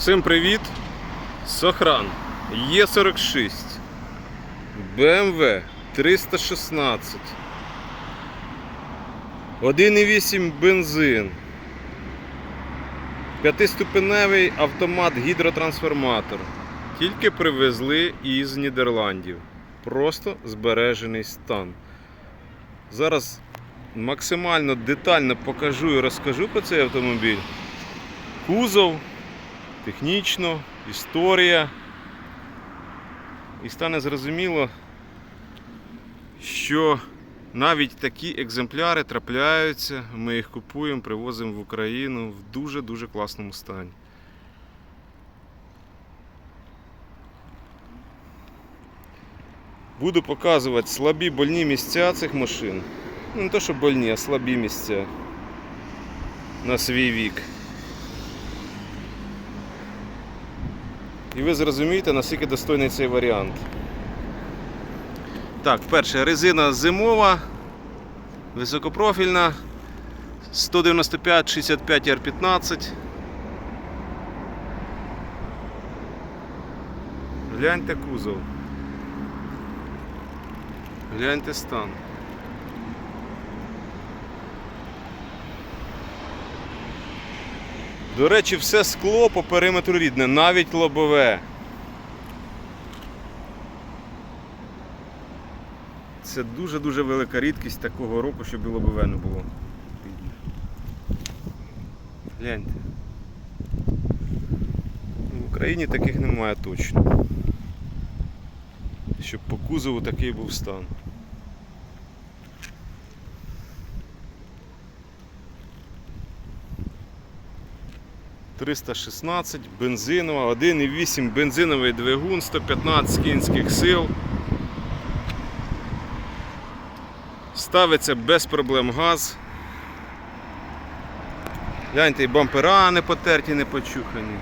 Всім привіт! Сохран Є46 BMW 316 1,8 бензин. П'ятиступеневий автомат гідротрансформатор. Тільки привезли із Нідерландів. Просто збережений стан. Зараз максимально детально покажу і розкажу про цей автомобіль. Кузов, технічно, історія. І стане зрозуміло, що навіть такі екземпляри трапляються, ми їх купуємо, привозимо в Україну в дуже-дуже класному стані. Буду показувати слабі больні місця цих машин. Ну, не то, що больні, а слабі місця на свій вік. І ви зрозумієте, наскільки достойний цей варіант. Так, перше, резина зимова, високопрофільна, 195-65 R15. Гляньте кузов. Гляньте стан. До речі, все скло по периметру рідне, навіть лобове. Це дуже-дуже велика рідкість такого року, щоб і лобове не було. Гляньте. В Україні таких немає точно. Щоб по кузову такий був стан. «316», бензинова, 1,8 бензиновий двигун, 115 кінських сил. Ставиться без проблем газ. Гляньте, і бампера не потерті, не почухані.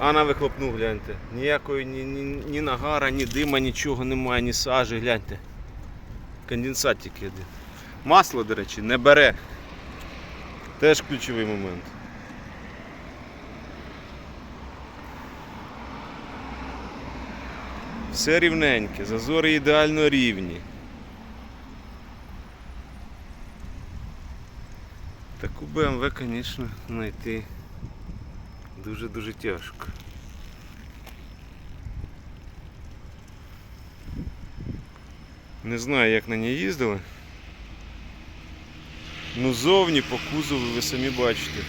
А на вихлопну гляньте. Ніякої ні, ні, ні нагара, ні дима, нічого немає, ні сажі, гляньте. Конденсат тільки один. Масло, до речі, не бере. Теж ключовий момент. Все рівненьке, зазори ідеально рівні. Таку БМВ, звісно, знайти дуже-дуже тяжко. Не знаю, як на ній їздили. Ну зовні по кузову ви самі бачите.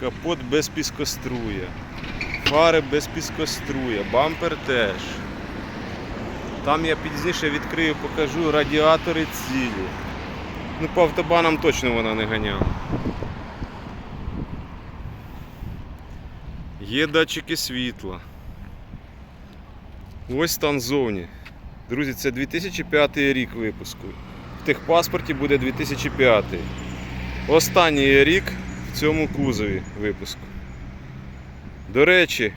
Капот без піскоструя. Фари без піскоструя, бампер теж. Там я пізніше відкрию, покажу радіатори цілі. Ну по автобанам точно вона не ганяла. Є датчики світла. Ось стан зовні. Друзі, це 2005 рік випуску. В техпаспорті буде 2005. Останній рік в цьому кузові випуску. До речі,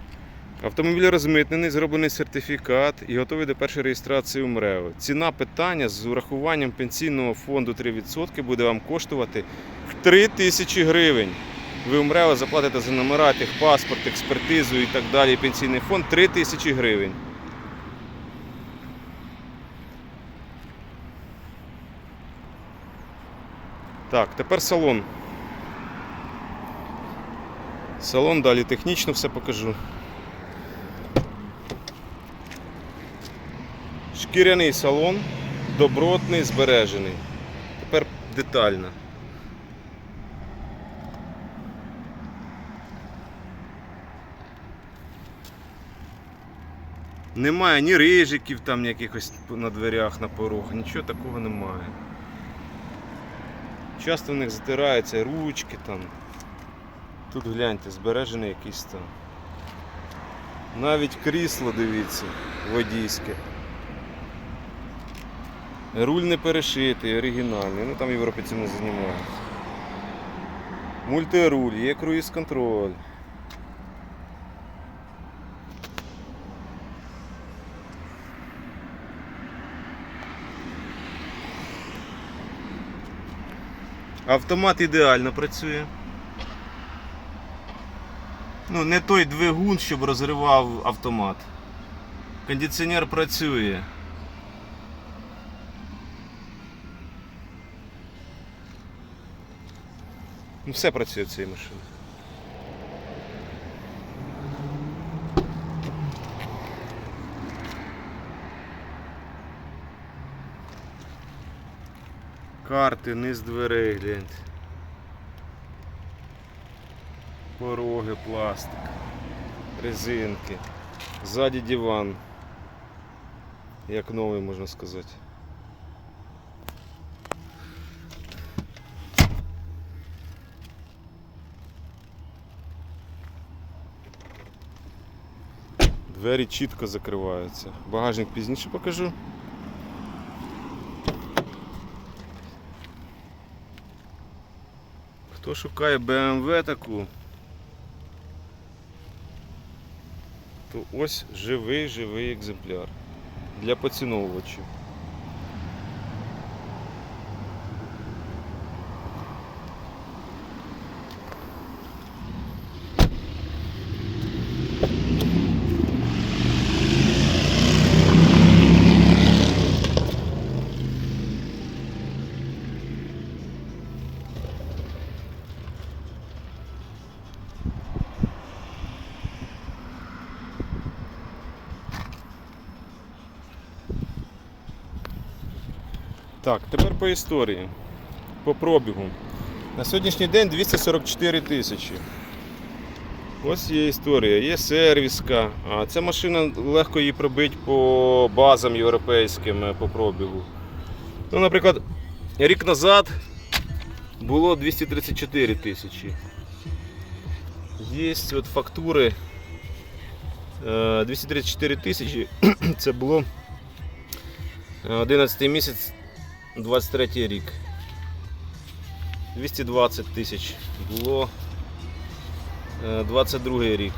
автомобіль розмитнений, зроблений сертифікат і готовий до першої реєстрації у МРЕО. Ціна питання з урахуванням пенсійного фонду 3% буде вам коштувати в 3 тисячі гривень. Ви у МРЕО заплатите за номера, техпаспорт, експертизу і так далі. Пенсійний фонд 3 тисячі гривень. Так, тепер салон. Салон далі технічно все покажу. Шкіряний салон, добротний, збережений. Тепер детально. Немає ні рижиків там якихось на дверях, на порогах, нічого такого немає. Часто в них затираються ручки там. Тут гляньте, збережений якийсь стан. Навіть крісло, дивіться, водійське. Руль не перешитий, оригінальний, ну там в Європі не займаються. Мультируль, є круїз контроль. Автомат ідеально працює. Ну, не той двигун, щоб розривав автомат. Кондиціонер працює. Ну, все працює в цій машині. Карти, низ дверей, гляньте. Пороги, пластик, резинки, ззаді диван. Як новий можна сказати. Двері чітко закриваються. Багажник пізніше покажу. Хто шукає BMW таку, то ось живий живий екземпляр для поціновувачів. Так, тепер по історії. По пробігу. На сьогоднішній день 244 тисячі. Ось є історія, є сервіска. А ця машина легко її пробити по базам європейським е, по пробігу. Ну, наприклад, рік назад було 234 тисячі. Є от фактури е, 234 тисячі. Це було е, 11 місяць 23 рік. 220 тисяч було е, 22 рік.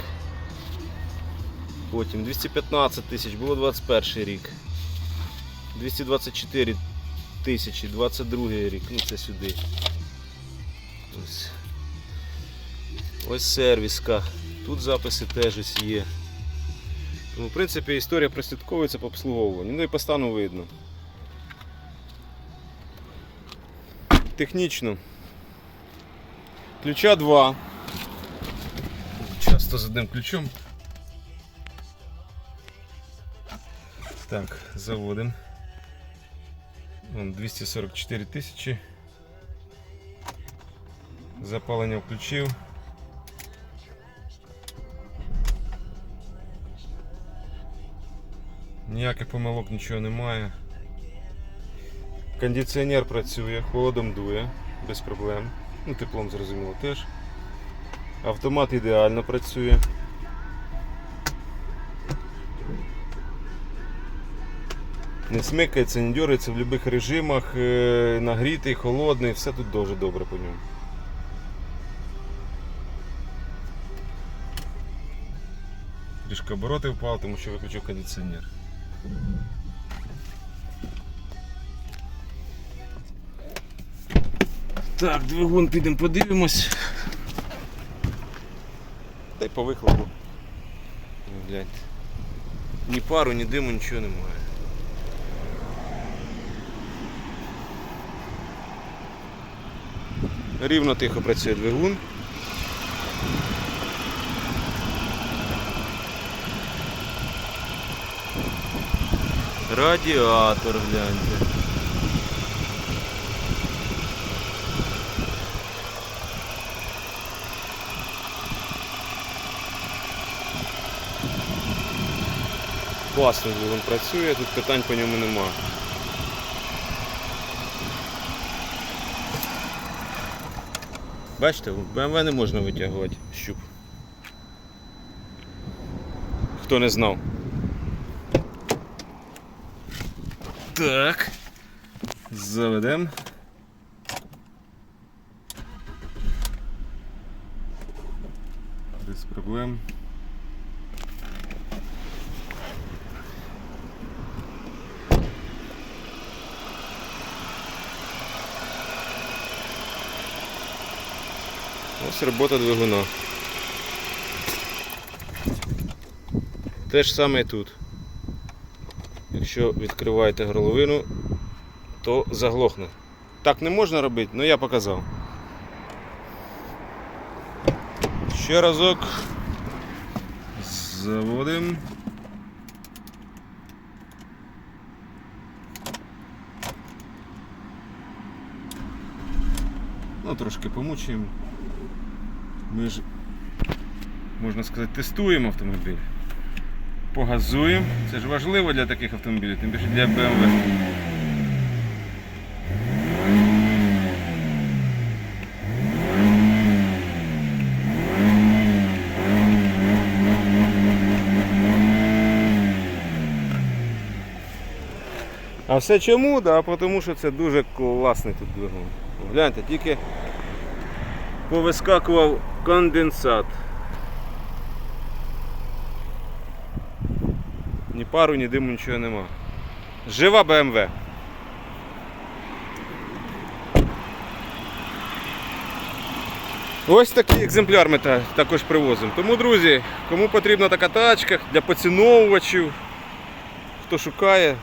Потім 215 тисяч було 21 рік. 224 тисячі 22 рік. Ну це сюди. Ось. Ось сервіска. Тут записи теж ось є. Тому, в принципі, історія прослідковується по обслуговуванню. Ну і по стану видно. Технічно. Ключа два. Часто з одним ключом. Так, заводимо. Вон 244 тисячі. Запалення включив. Ніяких помилок нічого немає. Кондиціонер працює, холодом дує, без проблем. Ну, теплом зрозуміло теж. Автомат ідеально працює. Не смикається, не дергається в будь-яких режимах, е, нагрітий, холодний, все тут дуже добре по ньому. Трішки обороти впав, тому що виключив кондиціонер. Так, двигун підемо подивимось. Та й по вихлопу. Ні пару, ні диму, нічого немає. Рівно тихо працює двигун. Радіатор гляньте. Класно він працює, тут питань по ньому нема. Бачите, в BMW не можна витягувати щуп. Хто не знав. Так. Заведемо. Без проблем. Ось робота двигуна. Те ж саме і тут. Якщо відкриваєте горловину, то заглохне. Так не можна робити, але я показав. Ще разок. Заводимо. Ну, трошки помучаємо. Ми ж, можна сказати, тестуємо автомобіль. Погазуємо. Це ж важливо для таких автомобілів, тим більше для BMW. А все чому? Да, тому що це дуже класний тут двигун. Гляньте, тільки повискакував конденсат. Ні пару, ні диму, нічого нема. Жива БМВ. Ось такий екземпляр ми також привозимо. Тому, друзі, кому потрібна така тачка для поціновувачів, хто шукає,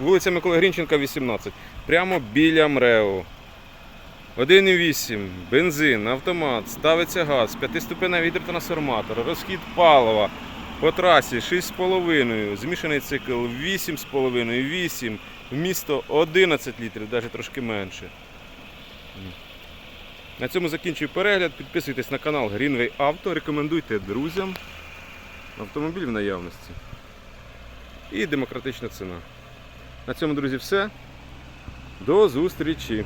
вулиця Миколи Грінченка, 18. Прямо біля МРЕО. 1,8, бензин, автомат, ставиться газ, 5-ступеневий гідротрансформатор, розхід палива по трасі 6,5, змішаний цикл 8,5, 8, вмісто 11 літрів, навіть трошки менше. На цьому закінчую перегляд. Підписуйтесь на канал Greenway Auto, рекомендуйте друзям. Автомобіль в наявності. І демократична ціна. На цьому, друзі, все. До зустрічі!